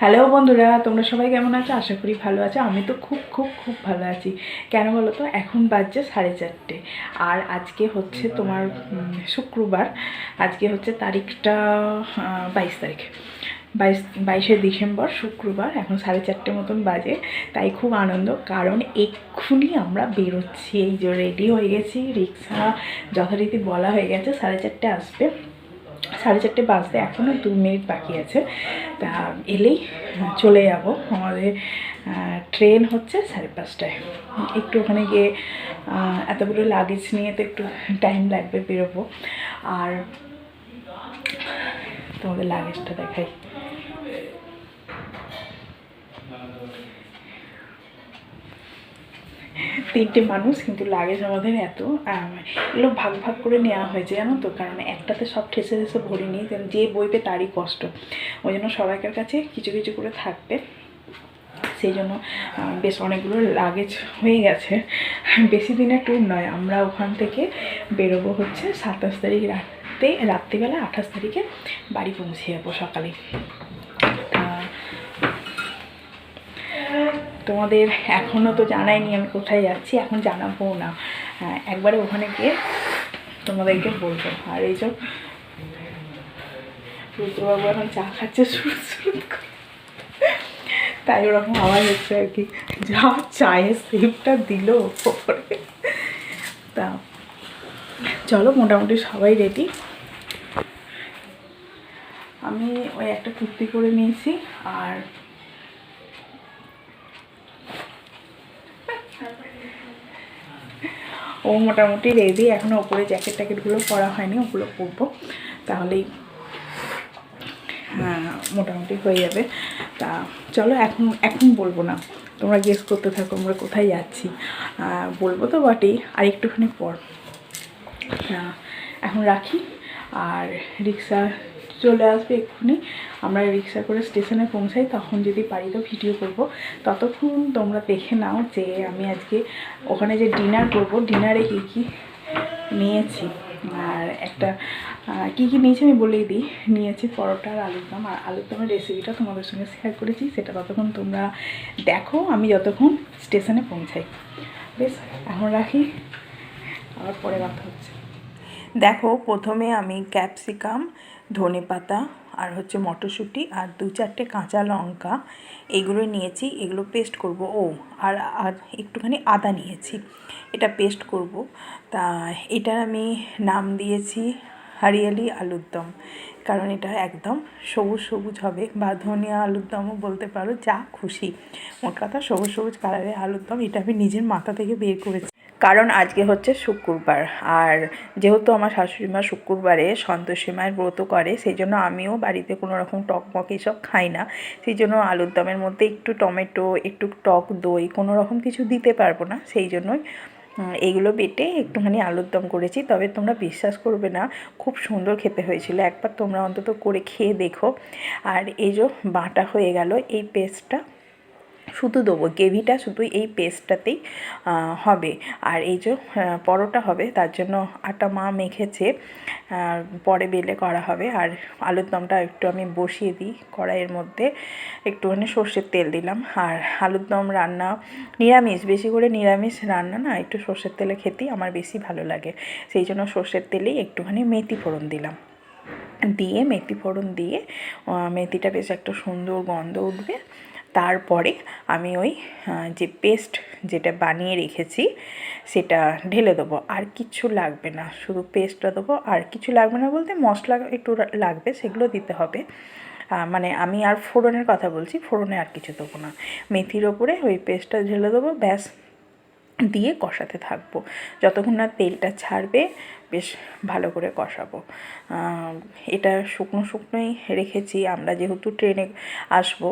Hello বন্ধুরা, তোমরা সবাই কেমন আছো? আশা করি ভালো আছো। আমি তো খুব খুব খুব ভালো আছি। কেন বলো তো, এখন বাজছে সাড়ে চারটে। আর আজকে হচ্ছে তোমার শুক্রবার। আজকে হচ্ছে তারিখটা বাইশ তারিখ। বাইশ, বাইশে ডিসেম্বর, শুক্রবার। এখন সাড়ে চারটে মতন বাজে। তাই খুব আনন্দ। কারণ এক্ষুনি আমরা বেরোচ্ছি। এই যে রেডি হয়ে গেছি। রিক্সা যথারীতি বলা হয়ে গেছে, সাড়ে চারটে আসবে। সাড়ে চারটে বাজতে এখনও দু মিনিট বাকি আছে। তা এলেই চলে যাব। আমাদের ট্রেন হচ্ছে সাড়ে পাঁচটায়। একটু ওখানে গিয়ে এতগুলো লাগেজ নিয়ে তো একটু টাইম লাগবে বেরোবো। আর তোমাদের লাগেজটা দেখাই। তিনটে মানুষ, কিন্তু লাগেজ আমাদের এত এগুলো ভাগ ভাগ করে নেওয়া হয়েছে, জানো তো? কারণ একটাতে সব ঠেসে ঠেসে ভরে নিই যে বইবে তারই কষ্ট। ওই জন্য সবাইকার কাছে কিছু কিছু করে থাকবে। সেই জন্য বেশ অনেকগুলো লাগেজ হয়ে গেছে। বেশি দিনের ট্যুর নয়, আমরা ওখান থেকে বেরোবো হচ্ছে সাতাশ তারিখ রাতে, রাত্রিবেলা আঠাশ তারিখে বাড়ি পৌঁছে যাব সকালে তা তোমাদের এখনও তো জানাইনি আমি কোথায় যাচ্ছি এখন জানাব না। হ্যাঁ, একবারে ওখানে গিয়ে তোমাদেরকে বলব। আর এই যে রুদ্রবাবু এখন চা খাচ্ছে তাই ওরকম আওয়াজ হচ্ছে আর কি। যা চায়ের সেপটা দিল ওপরে। তা চলো মোটামুটি সবাই রেডি আমি ওই একটা কুর্তি করে নিয়েছি আর ও মোটামুটি রেডি এখনও ওপরে জ্যাকেট ট্যাকেটগুলো পরা হয়নি, ওগুলো পরবো। তাহলেই হ্যাঁ মোটামুটি হয়ে যাবে। তা চলো, এখন এখন বলব না। তোমরা গেস করতে থাকো, আমরা কোথায় যাচ্ছি। বলব তো বটেই, আর একটুখানি পর। এখন রাখি, আর রিক্সা চলে আসবে এক্ষুনি। আমরা রিক্সা করে স্টেশনে পৌঁছাই, তখন যদি পারি তো ভিডিও করব। ততক্ষণ তোমরা দেখে নাও যে আমি আজকে ওখানে যে ডিনার করব ডিনারে কী কী নিয়েছি। আর একটা কী কী নিয়েছি আমি বলেই দিই। নিয়েছি পরোটা আর আলুর দম। আর আলুর দমের রেসিপিটা তোমাদের সঙ্গে শেয়ার করেছি, সেটা ততক্ষণ তোমরা দেখো, আমি যতক্ষণ স্টেশনে পৌঁছাই। বেশ, এখন রাখি। আবার পরে কথা হচ্ছে। দেখো, প্রথমে আমি ক্যাপসিকাম, ধনে পাতা আর হচ্ছে মটরশুঁটি আর দু চারটে কাঁচা লঙ্কা এগুলো নিয়েছি। এগুলো পেস্ট করব। ও, আর আর একটুখানি আদা নিয়েছি। এটা পেস্ট করব। তা এটার আমি নাম দিয়েছি হারিয়ালি আলুর দম। কারণ এটা একদম সবুজ সবুজ হবে বা ধনিয়া আলুর দমও বলতে পারো, যা খুশি। মোট কথা সবুজ সবুজ কালারের আলুর দম, এটা আমি নিজের মাথা থেকে বের করেছি। কারণ আজকে হচ্ছে শুক্রবার। আর যেহেতু আমার শাশুড়ি মা শুক্রবারে সন্তোষী মায়ের ব্রত করে সেই জন্য আমিও বাড়িতে কোনো রকম টক মক এইসব খাই না। সেই জন্য আলুর দমের মধ্যে একটু টমেটো, একটু টক দই, কোনো রকম কিছু দিতে পারব না। সেই জন্যই এইগুলো বেটে একটুখানি আলুর দম করেছি। তবে তোমরা বিশ্বাস করবে না, খুব সুন্দর খেতে হয়েছিল। একবার তোমরা অন্তত করে খেয়ে দেখো। আর এই যে বাটা হয়ে গেল, এই পেস্টটা শুধু দেবো, গ্রেভিটা শুধু এই পেস্টটাতেই হবে। আর এই যে পরোটা হবে, তার জন্য আটা মা মেখেছে পরে বেলে করা হবে। আর আলুর দমটা একটু আমি বসিয়ে দিই কড়াইয়ের মধ্যে। একটুখানি সর্ষের তেল দিলাম। আর আলুর দম রান্না, নিরামিষ, বেশি করে নিরামিষ রান্না না, একটু সর্ষের তেলে খেতেই আমার বেশি ভালো লাগে। সেই জন্য সর্ষের তেলেই একটুখানি মেথি ফোড়ন দিলাম। দিয়ে মেথি ফোড়ন দিয়ে মেথিটা বেশ একটা সুন্দর গন্ধ উঠবে। তারপরে আমি ওই যে পেস্ট যেটা বানিয়ে রেখেছি, সেটা ঢেলে দেবো। আর কিছু লাগবে না, শুধু পেস্টটা দেবো। আর কিছু লাগবে না বলতে মশলা একটু লাগবে, সেগুলো দিতে হবে। মানে আমি আর ফোড়নের কথা বলছি, ফোড়নে আর কিছু দেবো না। মেথির ওপরে ওই পেস্টটা ঢেলে দেবো, ব্যাস। দিয়ে কষাতে থাকব। যতক্ষণ না তেলটা ছাড়বে, বেশ ভালো করে কষাবো। এটা শুকনো শুকনোই রেখেছি। আমরা যেহেতু ট্রেনে আসব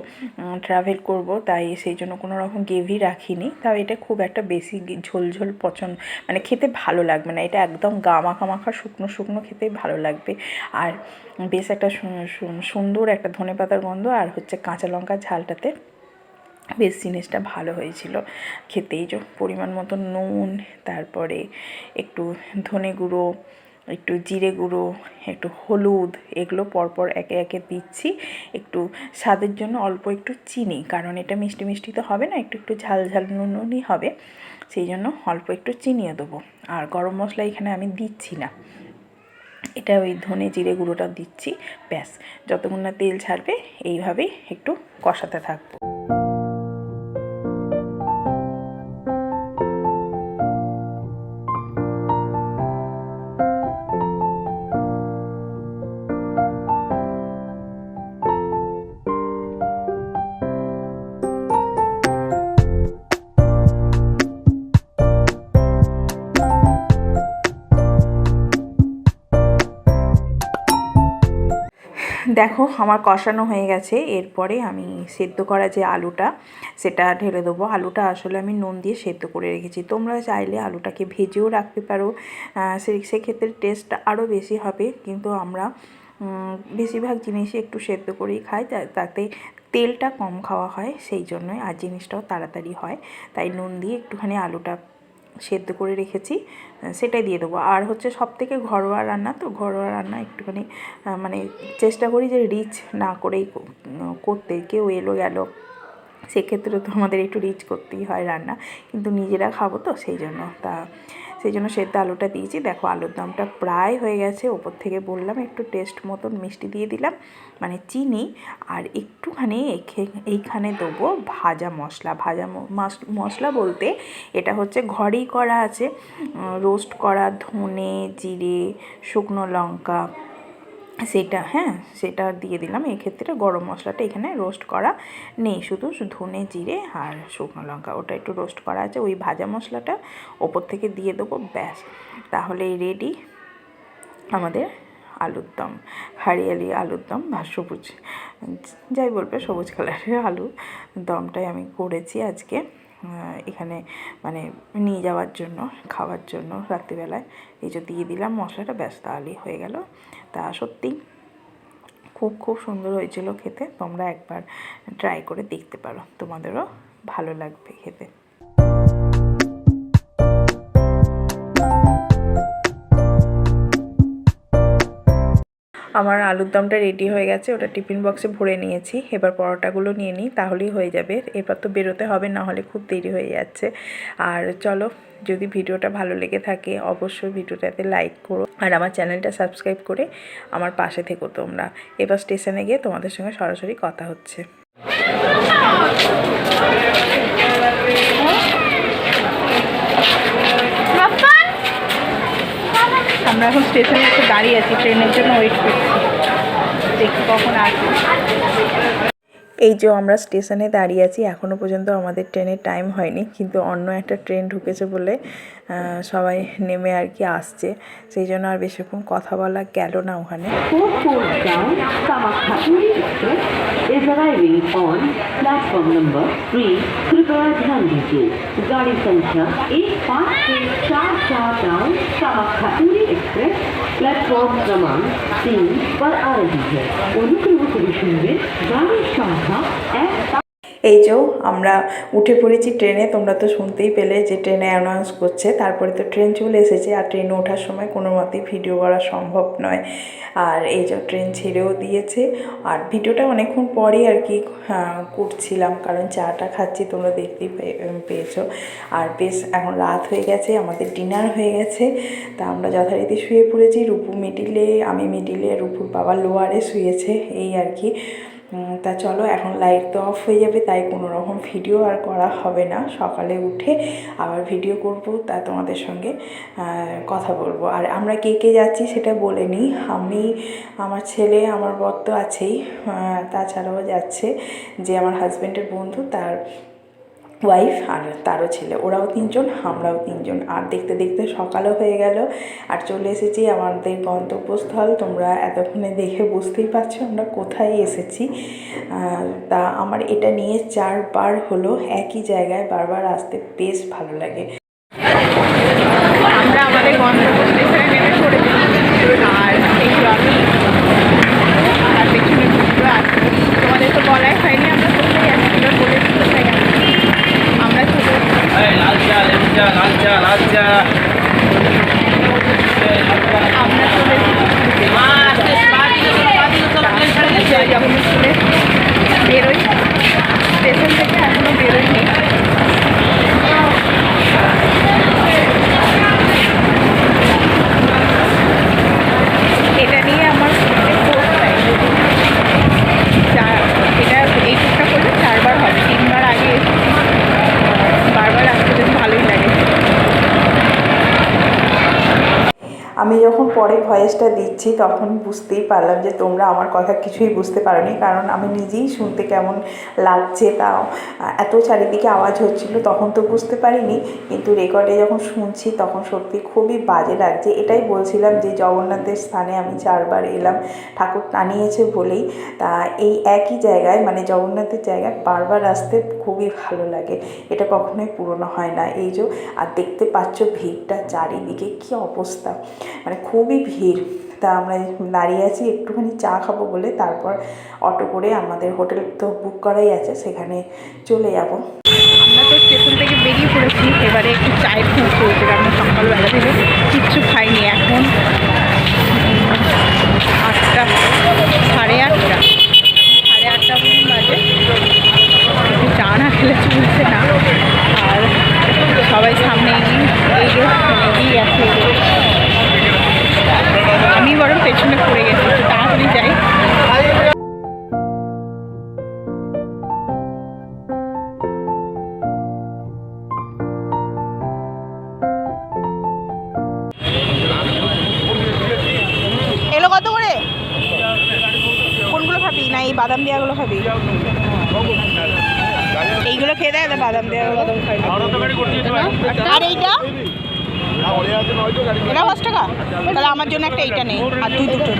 ট্রাভেল করব, তাই সেই জন্য কোনো রকম গ্রেভি রাখিনি। তাও এটা খুব একটা বেশি ঝোলঝোল ঝোল ঝোল পছন্দ মানে খেতে ভালো লাগবে না। এটা একদম গা মাখা মাখা শুকনো শুকনো খেতেই ভালো লাগবে। আর বেশ একটা সুন্দর একটা ধনেপাতার গন্ধ, আর হচ্ছে কাঁচা লঙ্কার ঝালটাতে বেশ জিনিসটা ভালো হয়েছিল। খেতেই যে পরিমাণ মতো নুন, তারপরে একটু ধনে গুঁড়ো, একটু জিরে গুঁড়ো, একটু হলুদ, এগুলো পরপর একে একে দিচ্ছি। একটু স্বাদের জন্য অল্প একটু চিনি, কারণ এটা মিষ্টি মিষ্টি তো হবে না, একটু একটু ঝাল ঝাল নুন নুনই হবে। সেই জন্য অল্প একটু চিনিও দেবো। আর গরম মশলা এখানে আমি দিচ্ছি না। এটা ওই ধনে জিরে গুঁড়োটা দিচ্ছি, ব্যাস। যতক্ষণ না তেল ছাড়বে, এইভাবেই একটু কষাতে থাকব। দেখো, আমার কষানো হয়ে গেছে। এরপরে আমি সেদ্ধ করা যে আলুটা, সেটা ঢেলে দেবো। আলুটা আসলে আমি নুন দিয়ে সেদ্ধ করে রেখেছি। তোমরা চাইলে আলুটাকে ভেজেও রাখতে পারো। সেক্ষেত্রে টেস্ট আরও বেশি হবে। কিন্তু আমরা বেশিরভাগ জিনিসই একটু সেদ্ধ করেই খাই। তাতে তেলটা কম খাওয়া হয়। সেই জন্যই আর জিনিসটাও তাড়াতাড়ি হয়। তাই নুন দিয়ে একটুখানি আলুটা সেদ্ধ করে রেখেছি সেটাই দিয়ে দেবো। আর হচ্ছে সব থেকে ঘরোয়া রান্না, তো ঘরোয়া রান্না একটুখানি মানে চেষ্টা করি যে রিচ না করেই করতে, কেউ এলো গেল, সেক্ষেত্রে তো আমাদের একটু রিচ করতেই হয় রান্না, কিন্তু নিজেরা খাব তো, সেই জন্য তা সেই জন্য সেদ্ধ আলুটা দিয়েছি। দেখো, আলুর দমটা প্রায় হয়ে গেছে। ওপর থেকে বললাম, একটু টেস্ট মতন মিষ্টি দিয়ে দিলাম মানে চিনি, আর একটুখানি এইখানে দেবো ভাজা মশলা। ভাজা মশলা বলতে এটা হচ্ছে ঘরেই করা আছে রোস্ট করা ধনে, জিরে, শুকনো লঙ্কা সেটা হ্যাঁ সেটা দিয়ে দিলাম। এক্ষেত্রে গরম মশলাটা এখানে রোস্ট করা নেই। শুধু ধনে জিরে আর শুকনো লঙ্কা, ওটা একটু রোস্ট করা আছে। ওই ভাজা মশলাটা ওপর থেকে দিয়ে দেবো, ব্যাস। তাহলে রেডি আমাদের আলুর দম, হারিয়ালি আলুর দম বা সবুজ, যাই বলবে সবুজ কালারের আলু দমটাই আমি করেছি আজকে। এখানে মানে নিয়ে যাওয়ার জন্য, খাওয়ার জন্য রাত্রিবেলায়। এই যে দিয়ে দিলাম মশলাটা ব্যস্ত তাহলেই হয়ে গেল। তা সত্যি খুব খুব সুন্দর হয়েছিল খেতে। তোমরা একবার ট্রাই করে দেখতে পারো। তোমাদেরও ভালো লাগবে খেতে। আমার আলুর দমটা রেডি হয়ে গেছে, ওটা টিফিন বক্সে ভরে নিয়েছি। এবার পরোটাগুলো নিয়ে নিই, তাহলেই হয়ে যাবে। এরপর তো বেরোতে হবে, না হলে খুব দেরি হয়ে যাচ্ছে। আর চলো, যদি ভিডিওটা ভালো লেগে থাকে, অবশ্যই ভিডিওটাতে লাইক করো। আর আমার চ্যানেলটা সাবস্ক্রাইব করে আমার পাশে থেকো তোমরা। এবার স্টেশনে গিয়ে তোমাদের সঙ্গে সরাসরি কথা হচ্ছে। আমরা এখন স্টেশনে একটু দাঁড়িয়ে আছি ট্রেনের জন্য ওয়েট করছি। দেখি কখন আসবে। এই যে আমরা স্টেশনে দাঁড়িয়ে আছি এখনও পর্যন্ত আমাদের ট্রেনের টাইম হয়নি, কিন্তু অন্য একটা ট্রেন ঢুকেছে বলে সবাই নেমে আর কি আসছে। সেই জন্য আর বেশিক্ষণ কথা বলা গেল না ওখানে। Express, is arriving on platform platform क्रमांक तीन पर आ रही है। और रुक रुक विष्णु में गाड़ी शाखा एफ़ এই যে আমরা উঠে পড়েছি ট্রেনে তোমরা তো শুনতেই পেলে যে ট্রেনে অ্যানাউন্স করছে। তারপরে তো ট্রেন চলে এসেছে আর ট্রেনে ওঠার সময় কোনো মতেই ভিডিও করা সম্ভব নয়। আর এই যে ট্রেন ছেড়েও দিয়েছে। আর ভিডিওটা অনেকক্ষণ পরেই আর কি আহ, করছিলাম কারণ চাটা খাচ্ছি তোমরা দেখতেই পেয়েছ। আর বেশ এখন রাত হয়ে গেছে আমাদের ডিনার হয়ে গেছে। তা আমরা যথারীতি শুয়ে পড়েছি। রূপু মিডিলে আমি মিডিলে রূপুর বাবা লোয়ারে শুয়েছে এই আর কি। তা চলো, এখন লাইট তো অফ হয়ে যাবে, তাই কোনো রকম ভিডিও আর করা হবে না। সকালে উঠে আবার ভিডিও করব, তা তোমাদের সঙ্গে কথা বলব। আর আমরা কে কে যাচ্ছি সেটা বলে নিই আমি, আমার ছেলে, আমার বর তো আছেই। তাছাড়াও যাচ্ছে যে আমার হাজব্যান্ডের বন্ধু, তার ওয়াইফ আর তারও ছেলে। ওরাও তিনজন, আমরাও তিনজন। আর দেখতে দেখতে সকালও হয়ে গেল। আর চলে এসেছি আমাদের গন্তব্যস্থল। তোমরা এতক্ষণে দেখে বুঝতেই পারছ আমরা কোথায় এসেছি। তা আমার এটা নিয়ে চারবার হলো একই জায়গায় বারবার আসতে বেশ ভালো লাগে। আমরা আমাদের গন্তব্য স্টেশনে নেমে পড়েছি আর একটু আমি আর পেছনে ঘুরতে আসছি তোমাদের তো বলাই হয়নি আমরা কোথায় আসছি এবার বলেছি কোথায় যাচ্ছি আমরা ছোটো এই লাল চা লেবু চা লাল চা লাল চা আমরা পরে ভয়েসটা দিচ্ছি তখন বুঝতেই পারলাম যে তোমরা আমার কথা কিছুই বুঝতে পারোনি। কারণ আমি নিজেই শুনতে কেমন লাগছে তাও এত চারিদিকে আওয়াজ হচ্ছিল, তখন তো বুঝতে পারিনি। কিন্তু রেকর্ডে যখন শুনছি, তখন সত্যি খুবই বাজে লাগছে। এটাই বলছিলাম যে, জগন্নাথের স্থানে আমি চারবার এলাম। ঠাকুর টানিয়েছে বলেই। তা, এই একই জায়গায় মানে জগন্নাথের জায়গায় বারবার আসতে খুবই ভালো লাগে। এটা কখনোই পুরনো হয় না। এই যে, আর দেখতে পাচ্ছ ভিড়টা চারিদিকে, কি অবস্থা! মানে খুবই ভিড়। তা আমরা দাঁড়িয়ে আছি, একটুখানি চা খাব বলে। তারপর অটো করে আমাদের হোটেল তো বুক করাই আছে, সেখানে চলে যাব। আমরা তো স্টেশন থেকে বেরিয়ে পড়েছি, এবারে একটু চায়ের খুব চলছে কারণ সকালবেলা থেকে কিচ্ছু খাইনি। এখন আটটা, সাড়ে আটটা। বাদাম দেওয়াগুলো খাবি। এইগুলো খেয়ে দেয় বাদাম দেওয়াগুলো আর এইটা? আমার জন্য একটা এইটা নেই আর তুই দুটো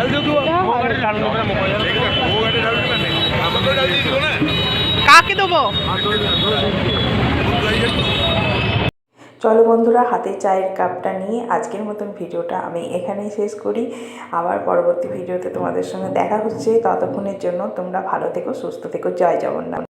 কাকে দেবো? চলো বন্ধুরা, হাতে চায়ের কাপটা নিয়ে আজকের মতন ভিডিওটা আমি এখানেই শেষ করি। আবার পরবর্তী ভিডিওতে তোমাদের সঙ্গে দেখা হচ্ছে। ততক্ষণের জন্য তোমরা ভালো থেকো, সুস্থ থেকো। জয় জগন্নাথ।